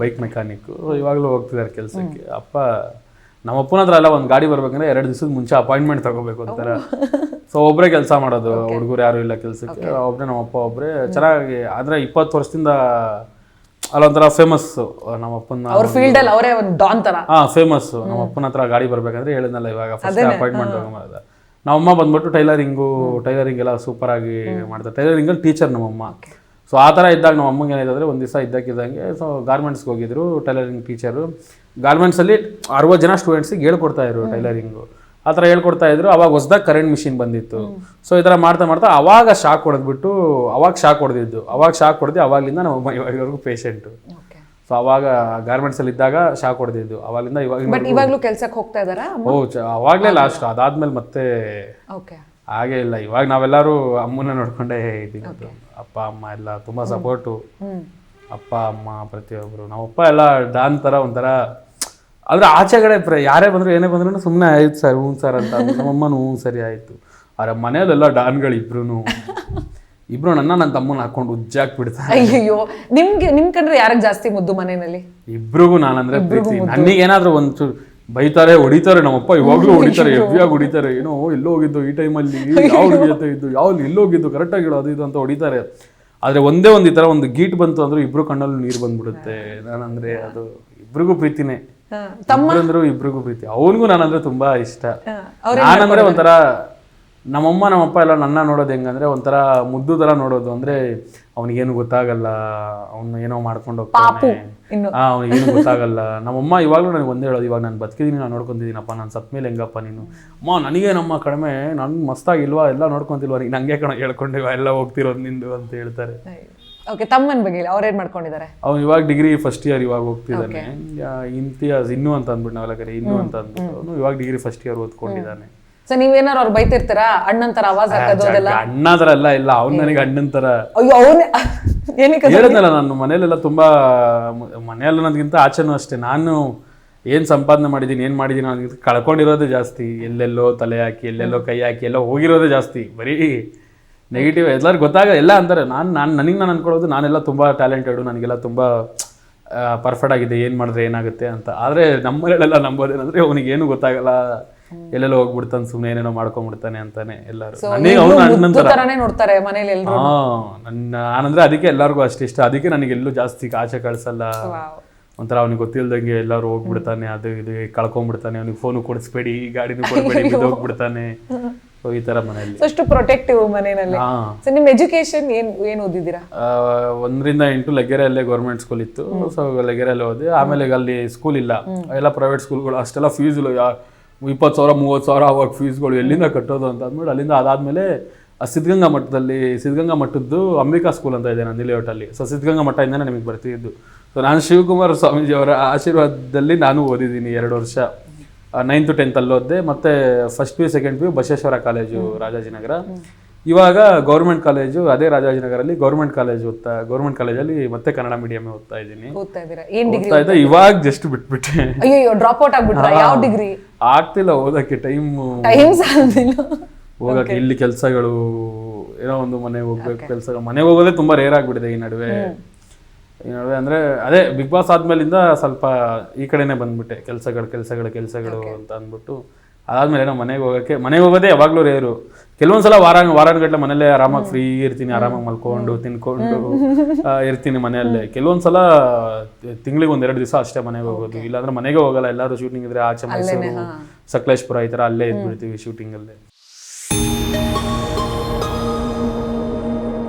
Bike mechanic ಇವಾಗಲೂ ಹೋಗ್ತಿದ್ದಾರೆ ಕೆಲಸಕ್ಕೆ. ಅಪ್ಪ ನಮ್ಮ ಅಪ್ಪನ ಹತ್ರ ಎಲ್ಲ ಒಂದು ಗಾಡಿ ಬರ್ಬೇಕಂದ್ರೆ ಎರಡು ದಿವಸದ ಮುಂಚೆ ಅಪಾಯಿಂಟ್ಮೆಂಟ್ ತಗೋಬೇಕು ಅಂತಾರೆ. ಸೊ ಒಬ್ಬರೇ ಕೆಲಸ ಮಾಡೋದು ಹುಡುಗರು ಯಾರು ಇಲ್ಲ ಕೆಲಸಕ್ಕೆ. ಒಬ್ಬರೇ ನಮ್ಮ ಅಪ್ಪ ಒಬ್ಬರೇ ಚೆನ್ನಾಗಿ ಆದರೆ ಇಪ್ಪತ್ತು ವರ್ಷದಿಂದ ಅಲ್ಲೊಂಥರ ಫೇಮಸ್ ನಮ್ಮ ಅಪ್ಪನ ಅವ್ರ ಫೀಲ್ಡ್ ಅಲ್ಲಿ ಅವರೇ ಒಂದು ಡಾನ್ ತರ. ಹಾ ಫೇಮಸ್ ನಮ್ಮ ಅಪ್ಪನ ಹತ್ರ ಗಾಡಿ ಬರ್ಬೇಕಂದ್ರೆ ಹೇಳಿದ್ನಲ್ಲ ಇವಾಗ ಫಸ್ಟ್ ಅಪಾಯಿಂಟ್ಮೆಂಟ್ ತಗೊಂಬರೋದು. ನಮ್ಮಮ್ಮ ಬಂದ್ಬಿಟ್ಟು ಟೈಲರಿಂಗು ಟೈಲರಿಂಗ್ ಎಲ್ಲ ಸೂಪರ್ ಆಗಿ ಮಾಡ್ತಾರೆ. ಟೈಲರಿಂಗ್ ಅಲ್ಲಿ ಟೀಚರ್ ನಮ್ಮಮ್ಮ ಸೊ ಆ ಥರ ಇದ್ದಾಗ ನಮ್ಮ ಅಮ್ಮಂಗೆ ಏನಾಯ್ತಂದರೆ ಒಂದು ದಿವಸ ಇದ್ದಕ್ಕಿದ್ದಂಗೆ ಸೊ ಗಾರ್ಮೆಂಟ್ಸ್ಗೆ ಹೋಗಿದ್ರು ಟೈಲರಿಂಗ್ ಟೀಚರು ಗಾರ್ಮೆಂಟ್ಸಲ್ಲಿ ಅರವತ್ತು ಜನ ಸ್ಟೂಡೆಂಟ್ಸಿಗೆ ಹೇಳ್ಕೊಡ್ತಾ ಇದ್ರು ಟೈಲರಿಂಗು ಆ ಥರ ಹೇಳ್ಕೊಡ್ತಾ ಇದ್ರು. ಅವಾಗ ಹೊಸ್ದಾಗಿ ಕರೆಂಟ್ ಮಿಷಿನ್ ಬಂದಿತ್ತು. ಸೊ ಈ ಥರ ಮಾಡ್ತಾ ಮಾಡ್ತಾ ಅವಾಗ ಶಾಕ್ ಹೊಡೆದ್ಬಿಟ್ಟು ಅವಾಗ ಶಾಕ್ ಹೊಡೆದಿದ್ದು. ಅವಾಗ ಶಾಕ್ ಹೊಡೆದು ಅವಾಗಲಿಂದ ನಮ್ಮ ಅಮ್ಮ ಇವಾಗವರೆಗೂ ಪೇಷಂಟು ಸೊ ಅವಾಗ ಗಾರ್ಮೆಂಟ್ಸ್ ಅಲ್ಲಿ ಇದ್ದಾಗ ಶಾಕ್ ಹೊಡೆದಿದ್ದು. ಅವಾಗಿಂದ ಇವಾಗ ಇವಾಗಲೂ ಕೆಲ್ಸಕ್ಕೆ ಹೋಗ್ತಾ ಓ ಅವಾಗಲೇ ಅವಾಗ್ಲೇ ಲಾಸ್ಟ್ ಅದಾದ್ಮೇಲೆ ಮತ್ತೆ ಓಕೆ ಹಾಗೇ ಇಲ್ಲ. ಇವಾಗ ನಾವೆಲ್ಲರೂ ಅಮ್ಮನ ನೋಡ್ಕೊಂಡೇ ಇದ್ದೀವಿ. ಅಪ್ಪ ಅಮ್ಮ ಎಲ್ಲ ತುಂಬಾ ಸಪೋರ್ಟು ಅಪ್ಪ ಅಮ್ಮ ಪ್ರತಿಯೊಬ್ಬರು ನಮ್ಮಪ್ಪ ಎಲ್ಲ ಡಾನ್ ಥರ ಒಂಥರ ಆದ್ರೆ ಆಚೆಗಡೆ ಪ್ರ ಯಾರೇ ಬಂದ್ರು ಏನೇ ಬಂದ್ರು ಸುಮ್ಮನೆ ಆಯ್ತು ಸರ್ ಹ್ಞೂ ಸರ್ ಅಂತ. ನಮ್ಮಮ್ಮನೂ ಹ್ಞೂ ಸರಿ ಆಯ್ತು. ಅವ್ರ ಮನೆಯಲ್ಲೆಲ್ಲ ಡಾನ್ಗಳು ಇಬ್ರು ಇಬ್ರು ನನ್ನ ನನ್ನ ತಮ್ಮನ ಹಾಕೊಂಡು ಉಜ್ಜಾಕ್ ಬಿಡ್ತಾರೆ. ಅಯ್ಯೋ ನಿಮ್ಗೆ ನಿಮ್ ಕಂಡ್ರೆ ಯಾರಿಗೆ ಜಾಸ್ತಿ ಮುದ್ದು ಮನೆಯಲ್ಲಿ? ಇಬ್ರಿಗೂ ನಾನಂದ್ರೆ ಪ್ರೀತಿ. ನನಗೇನಾದ್ರೂ ಒಂಚೂರು ಬೈತಾರೆ ಹೊಡಿತಾರೆ ನಮ್ಮಪ್ಪ. ಇವಾಗ್ಲೂ ಹೊಡಿತಾರೆ ಹೆವಿಯಾಗಿ ಹೊಡಿತಾರೆ. ಏನೋ ಎಲ್ಲೋಗಿದ್ದು ಈ ಟೈಮಲ್ಲಿ ಯಾವ ಜೊತೆ ಇದ್ದು ಯಾವ ಎಲ್ಲೋಗಿದ್ದು ಕರೆಕ್ಟಾಗಿ ಹೇಳೋ ಅದು ಇದು ಅಂತ ಹೊಡಿತಾರೆ. ಆದ್ರೆ ಒಂದೇ ಒಂದು ಈ ತರ ಒಂದು ಗೀಟ್ ಬಂತು ಅಂದ್ರೆ ಇಬ್ರು ಕಣ್ಣಲ್ಲಿ ನೀರು ಬಂದ್ಬಿಡುತ್ತೆ. ನಾನಂದ್ರೆ ಅದು ಇಬ್ರಿಗೂ ಪ್ರೀತಿನೇ. ಅಂದ್ರೂ ಇಬ್ರಿಗೂ ಪ್ರೀತಿ. ಅವನಿಗೂ ನಾನಂದ್ರೆ ತುಂಬಾ ಇಷ್ಟ. ನಾನಂದ್ರೆ ಒಂಥರ ನಮ್ಮಮ್ಮ ನಮ್ಮಪ್ಪ ಎಲ್ಲ ನನ್ನ ನೋಡೋದು ಹೆಂಗಂದ್ರೆ ಒಂಥರ ಮುದ್ದು ಥರ ನೋಡೋದು. ಅಂದ್ರೆ ಅವನಿಗೇನು ಗೊತ್ತಾಗಲ್ಲ ಅವನು ಏನೋ ಮಾಡ್ಕೊಂಡು ಹೋಗ್ತಾನೆ. ಹಾಂ ಅವನಿಗೇನು ಗೊತ್ತಾಗಲ್ಲ. ನಮ್ಮಮ್ಮ ಇವಾಗಲೂ ನನಗೆ ಒಂದೇ ಹೇಳೋದು ಇವಾಗ ನಾನು ಬದುಕಿದ್ದೀನಿ ನಾನು ನೋಡ್ಕೊಂತಿದ್ದೀನಪ್ಪ ನಾನು ಸತ್ ಮೇಲೆ ಹೆಂಗಪ್ಪ ನೀನು? ಅಮ್ಮ ನನಗೆ ನಮ್ಮ ಕಡಿಮೆ ನಾನು ಮಸ್ತಾಗಿಲ್ವಾ ಎಲ್ಲ ನೋಡ್ಕೊಂತಿಲ್ವಾ ನೀನು? ನಂಗೆ ಕಣ ಹೇಳ್ಕೊಂಡಿವ ಎಲ್ಲ ಹೋಗ್ತಿರೋದು ನಿಂದು ಅಂತ ಹೇಳ್ತಾರೆ. ಓಕೆ ತಮ್ಮನ ಬಗ್ಗೆ ಅವ್ರು ಏನು ಮಾಡ್ಕೊಂಡಿದ್ದಾರೆ ಅವ್ನು ಇವಾಗ ಡಿಗ್ರಿ ಫಸ್ಟ್ ಇಯರ್ ಇವಾಗ ಹೋಗ್ತಿದ್ದಾನೆ ಇಂತಿಯಾಸ್ ಇನ್ನು ಅಂತ ಅಂದ್ಬಿಟ್ಟು ನಾವೆಲ್ಲ ಕರೆ ಇನ್ನು ಅಂತ ಅಂದ್ಬಿಟ್ಟು ಅವನು ಇವಾಗ ಡಿಗ್ರಿ ಫಸ್ಟ್ ಇಯರ್ ಓದ್ಕೊಂಡಿದ್ದಾನೆ ಸೊ ನೀವೇನಾರು ಅವ್ರು ಬೈತಿರ್ತೀರಾ? ಅಣ್ಣನ ತರ ಆವಾಜ್ ಹಾಕೋದು ಅದೆಲ್ಲ? ಅಣ್ಣ ತರ ಎಲ್ಲ ಇಲ್ಲ ಅವ್ನು ನನಗೆ ಅಣ್ಣನ ತರ ಅಯ್ಯೋ ಅವನೇ ಏನಕ್ಕೆ ಹೇಳಿದ್ನಲ್ಲ ನಾನು ಮನೆಯಲ್ಲೆಲ್ಲ ತುಂಬಾ ಮನೆಯಲ್ಲ ನನಗಿಂತ ಆಚೆನೂ ಅಷ್ಟೇ. ನಾನು ಏನ್ ಸಂಪಾದನೆ ಮಾಡಿದೀನಿ ಏನ್ ಮಾಡಿದೀನಿ ಅನ್ನೋದಕ್ಕಿಂತ ಕಳ್ಕೊಂಡಿರೋದೇ ಜಾಸ್ತಿ. ಎಲ್ಲೆಲ್ಲೋ ತಲೆ ಹಾಕಿ ಎಲ್ಲೆಲ್ಲೋ ಕೈ ಹಾಕಿ ಎಲ್ಲ ಹೋಗಿರೋದೇ ಜಾಸ್ತಿ. ಬರೀ ನೆಗೆಟಿವ್ ಎಲ್ಲರೂ ಗೊತ್ತಾಗ ಎಲ್ಲ ಅಂತಾರೆ. ನಾನು ನಾನು ನನಗೆ ನಾನು ಅನ್ಕೊಳ್ಳೋದು ನಾನೆಲ್ಲ ತುಂಬಾ ಟ್ಯಾಲೆಂಟೆಡು ನನಗೆಲ್ಲ ತುಂಬಾ ಪರ್ಫೆಕ್ಟ್ ಆಗಿದೆ. ಏನು ಮಾಡಿದ್ರೆ ಏನಾಗುತ್ತೆ ಅಂತ. ಆದ್ರೆ ನಮ್ಮಲ್ಲೆಲ್ಲ ನಂಬೋದೇನಂದ್ರೆ ಅವನಿಗೆ ಏನು ಗೊತ್ತಾಗಲ್ಲ. ಎಲ್ಲೆಲ್ಲೋ ಹೋಗ್ಬಿಡ್ತಾನೆ ಸುಮ್ಮನೆ ಏನೇನೋ ಮಾಡ್ಕೊಂಡ್ಬಿಡ್ತಾನೆ ಅಂತಾನೆ ಎಲ್ಲರೂ. ನನಗೆ ಅವನು ಅಣ್ಣನ ಮುದ್ದು ತರಾನೇ ನೋಡ್ತಾರೆ ಮನೇಲಿ ಎಲ್ರು. ಹಾ ನನ್ನ ನಾನಂದ್ರೆ ಅದಕ್ಕೆ ಎಲ್ಲರಿಗೂ ಅಷ್ಟು ಇಷ್ಟ. ಅದಕ್ಕೆ ನನಗೆ ಎಲ್ಲೂ ಜಾಸ್ತಿ ಆಚೆ ಕಳ್ಸಲ್ಲ. ಒಂಥರ ಅವ್ನಿಗೆ ಗೊತ್ತಿಲ್ದಂಗೆ ಎಲ್ಲರೂ ಹೋಗ್ಬಿಡ್ತಾನೆ ಅದು ಇದು ಕಳ್ಕೊಂಡ್ಬಿಡ್ತಾನೆ ಅವ್ನಿಗೆ ಫೋನು ಕೊಡಿಸ್ಬೇಡಿ ಗಾಡಿನೂ ಕೊಡ್ಬೇಡಿ ಹೋಗ್ಬಿಡ್ತಾನೆ. ಸೊ ಈ ತರ ಮನೆಯಲ್ಲಿ. ಸೊ ಅಷ್ಟು ಪ್ರೊಟೆಕ್ಟಿವ್ ಮನೆಯಲ್ಲಿ. ಹಾ. ಸೊ ನಿಮ್ಮ ಎಜುಕೇಶನ್ ಏನ್ ಏನ್ ಓದಿದ್ದೀರಾ? ಆ, ಒಂದರಿಂದ ಎಂಟು ಲಗ್ಗೆರೆಯಲ್ಲೇ ಗೌರ್ಮೆಂಟ್ ಸ್ಕೂಲ್ ಇತ್ತು. ಸೊ ಲಗ್ಗೆರೆಯಲ್ಲಿ ಓದಿ ಆಮೇಲೆ ಈಗ ಅಲ್ಲಿ ಸ್ಕೂಲ್ ಇಲ್ಲ. ಎಲ್ಲ ಪ್ರೈವೇಟ್ ಸ್ಕೂಲ್ಗಳು ಅಷ್ಟೆಲ್ಲ ಫೀಸ್ ಇಪ್ಪತ್ತು ಸಾವಿರ ಮೂವತ್ತು ಸಾವಿರ ಅವಾಗ ಫೀಸ್ಗಳು ಎಲ್ಲಿಂದ ಕಟ್ಟೋದು ಅಂತ ಅಂದ್ಬಿಟ್ಟು ಅಲ್ಲಿಂದ ಅದಾದಮೇಲೆ ಆ ಸಿದ್ಧಗಂಗಾ ಮಠದಲ್ಲಿ ಸಿದ್ಧಗಂಗಾ ಮಠದ್ದು ಅಂಬಿಕಾ ಸ್ಕೂಲ್ ಅಂತ ಇದೆ ನಾನು ಹೋಟಲ್ಲಿ ಸೊ ಸಿದ್ಧಗಂಗಾ ಮಠದಿಂದನೇ ನಮಗೆ ಬರ್ತಿದ್ದು. ಸೊ ನಾನು ಶಿವಕುಮಾರ್ ಸ್ವಾಮೀಜಿಯವರ ಆಶೀರ್ವಾದದಲ್ಲಿ ನಾನು ಓದಿದ್ದೀನಿ ಎರಡು ವರ್ಷ. ನೈನ್ತ್ ಟೆಂತ್ ಅಲ್ಲಿ ಓದಿದೆ ಮತ್ತೆ first P U second P U Basaveshwara college Rajajinagar ಇವಾಗ ಗೌರ್ಮೆಂಟ್ ಕಾಲೇಜು ಅದೇ ರಾಜಾಜಿನಗರಲ್ಲಿ ಗೌರ್ಮೆಂಟ್ ಕಾಲೇಜ್ ಓದ್ತಾ ಗೌರ್ಮೆಂಟ್ ಕಾಲೇಜಲ್ಲಿ ಮತ್ತೆ ಕನ್ನಡ ಮೀಡಿಯಂ ಓದ್ತಾ ಇದ್ದೀನಿ. ಓದ್ತಾ ಇದ್ದೆ. ಇವಾಗ ಜಸ್ಟ್ ಬಿಟ್ಬಿಟ್ಟೆ. ಡ್ರಾಪ್ ಔಟ್ ಆಗ್ಬಿಟ್ರ? ಯಾವ ಡಿಗ್ರಿ ಆಗ್ತಿಲ್ಲ ಓದಕ್ಕೆ ಟೈಮ್ ಟೈಮ್ ಸಾಲದಿಲ್ಲ ಹೋಗಕ್ಕೆ ಇಲ್ಲಿ ಕೆಲಸಗಳು ಏನೋ ಒಂದು ಮನೆಗೆ ಹೋಗ್ಬೇಕು ಕೆಲಸ ಮನೆಗೆ ಹೋಗೋದೇ ತುಂಬಾ ರೇರ್ ಆಗ್ಬಿಟ್ಟಿದೆ ಈ ನಡುವೆ. ಈ ನಡುವೆ ಅಂದ್ರೆ ಅದೇ ಬಿಗ್ ಬಾಸ್ ಆದ್ಮೇಲಿಂದ ಸ್ವಲ್ಪ ಈ ಕಡೆನೆ ಬಂದ್ಬಿಟ್ಟೆ. ಕೆಲಸಗಳು ಕೆಲಸಗಳು ಕೆಲಸಗಳು ಅಂತ ಅಂದ್ಬಿಟ್ಟು. ಅದಾದ್ಮೇಲೆ ನಾವು ಮನೆಗೆ ಹೋಗೋಕ್ಕೆ ಮನೆಗೆ ಹೋಗೋದೇ ಯಾವಾಗಲೂ ರೇರು. ಕೆಲವೊಂದ್ಸಲ ವಾರ ಗಟ್ಟಲೆ ಮನೇಲೆ ಆರಾಮಾಗಿ ಫ್ರೀ ಇರ್ತೀನಿ ಆರಾಮಾಗಿ ಮಲ್ಕೊಂಡು ತಿನ್ಕೊಂಡು ಇರ್ತೀನಿ ಮನೆಯಲ್ಲೇ. ಕೆಲವೊಂದ್ಸಲ ತಿಂಗಳಿಗೆ ಒಂದೆರಡು ದಿವಸ ಅಷ್ಟೇ ಮನೆಗೆ ಹೋಗೋದು. ಇಲ್ಲಾಂದ್ರೆ ಮನೆಗೆ ಹೋಗಲ್ಲ. ಎಲ್ಲರೂ ಶೂಟಿಂಗ್ ಇದ್ರೆ ಆಚೆ ಮೈಸೂರು ಸಕಲೇಶ್ಪುರ ಈ ತರ ಅಲ್ಲೇ ಇದ್ಬಿಡ್ತೀವಿ ಶೂಟಿಂಗ್ ಅಲ್ಲೇ.